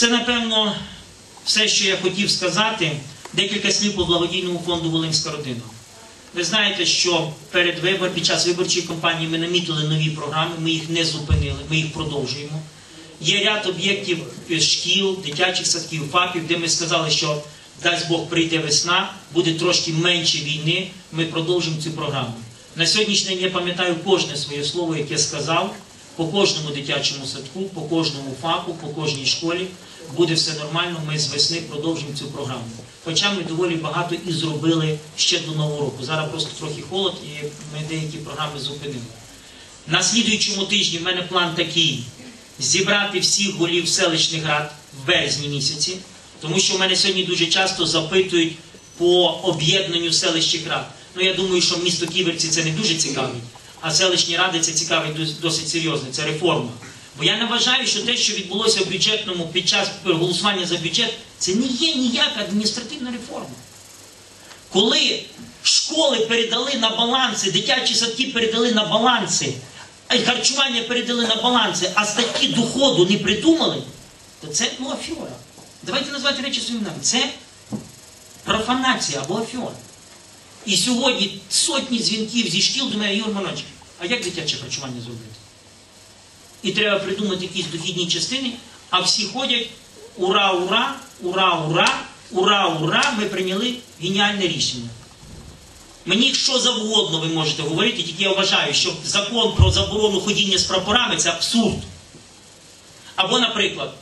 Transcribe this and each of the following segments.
Це, напевно, все, що я хотів сказати. Декілька слів по благодійному фонду Волинська родина. Ви знаєте, що перед вибор, під час виборчої кампанії ми намітили нові програми, ми їх не зупинили, ми їх продовжуємо. Є ряд об'єктів е, шкіл, дитячих садків, ФАПів, де ми сказали, що дасть Бог прийде весна, буде трошки менше війни, ми продовжимо цю програму. На сьогоднішній день я пам'ятаю кожне своє слово, яке сказав, по кожному дитячому садку, по кожному ФАПу, по кожній школі. Буде все нормально, ми з весни продовжимо цю програму. Хоча ми доволі багато і зробили ще до Нового року. Зараз просто трохи холод і ми деякі програми зупинили. На слідуючому тижні в мене план такий: зібрати всіх голів селищних рад в березні місяці, тому що в мене сьогодні дуже часто запитують по об'єднанню селищних рад. Ну я думаю, що місто Ківерці це не дуже цікавить, а селищні ради це цікавить дос- досить серйозно. Це реформа. Бо я не вважаю, що те, що відбулося в бюджетному під час голосування за бюджет, це не є ніяка адміністративна реформа. Коли школи передали на баланси, дитячі садки передали на баланси, харчування передали на баланси, а статті доходу не придумали, то це ну, афіора. Давайте назвати речі своїм. Це профанація або афіора. І сьогодні сотні дзвінків зі шкіл до мене, Юр Монович, а як дитяче харчування зробити? І треба придумати якісь дохідні частини, а всі ходять ура, ура, ура, ура, ура, ура, ми прийняли геніальне рішення. Мені що завгодно ви можете говорити, тільки я вважаю, що закон про заборону ходіння з прапорами це абсурд. Або, наприклад,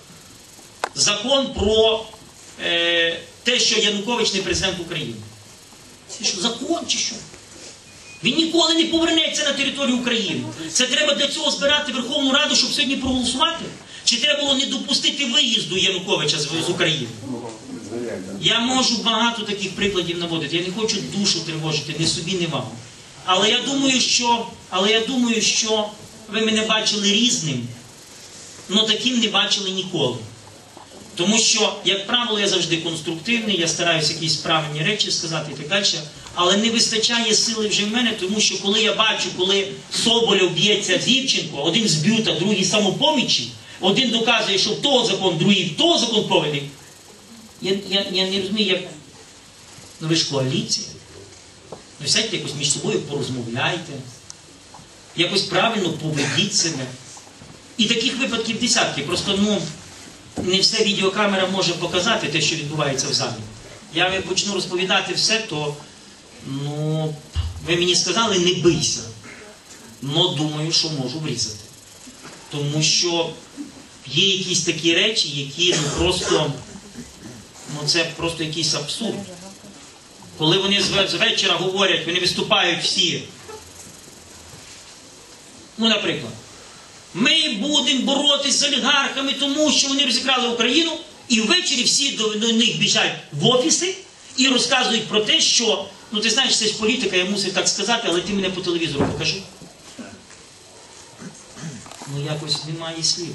закон про е, те, що Янукович не президент України. Це що, закон чи що? Він ніколи не повернеться на територію України. Це треба для цього збирати Верховну Раду, щоб сьогодні проголосувати? Чи треба було не допустити виїзду Януковича з, України? Я можу багато таких прикладів наводити. Я не хочу душу тривожити, ні собі, ні вам. Але я думаю, що, але я думаю, що ви мене бачили різним, але таким не бачили ніколи. Тому що, як правило, я завжди конструктивний, я стараюся якісь правильні речі сказати і так далі. Але не вистачає сили вже в мене, тому що коли я бачу, коли Соболєв б'ється з один з б'юта, другий самопомічі, один доказує, що в того закон, другий в того закон повинен. Я, я, я не розумію, як. Ну ви ж коаліція. Ну сядьте якось між собою порозмовляйте, якось правильно поведіть себе. І таких випадків десятки. Просто ну, не все відеокамера може показати те, що відбувається в залі. Я почну розповідати все, то ну, ви мені сказали, не бийся. Но думаю, що можу врізати. Тому що є якісь такі речі, які ну, просто, ну це просто якийсь абсурд. Коли вони з вечора говорять, вони виступають всі. Ну, наприклад, ми будемо боротися з олігархами, тому що вони розікрали Україну, і ввечері всі до, них біжать в офіси і розказують про те, що ну ти знаєш, це ж політика, я мусив так сказати, але ти мене по телевізору покажи. Ну якось немає слів.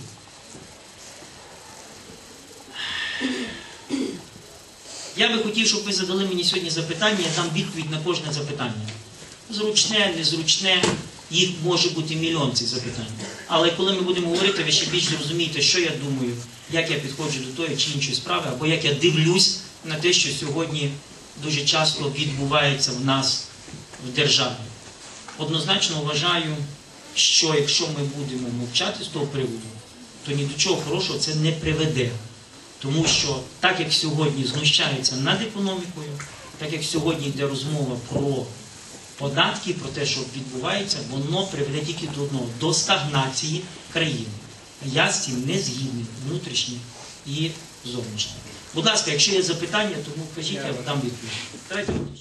Я би хотів, щоб ви задали мені сьогодні запитання, я дам відповідь на кожне запитання. Зручне, незручне, їх може бути мільйон цих запитань. Але коли ми будемо говорити, ви ще більше зрозумієте, що я думаю, як я підходжу до тої чи іншої справи, або як я дивлюсь на те, що сьогодні дуже часто відбувається в нас в державі. Однозначно вважаю, що якщо ми будемо мовчати з того приводу, то ні до чого хорошого це не приведе. Тому що так як сьогодні знущаються над економікою, так як сьогодні йде розмова про податки, про те, що відбувається, воно приведе тільки до одного до стагнації країни. Я з цим не згідний, внутрішній і зовнішній. Будь ласка, якщо є запитання, тому кажіть, я дам відповідь.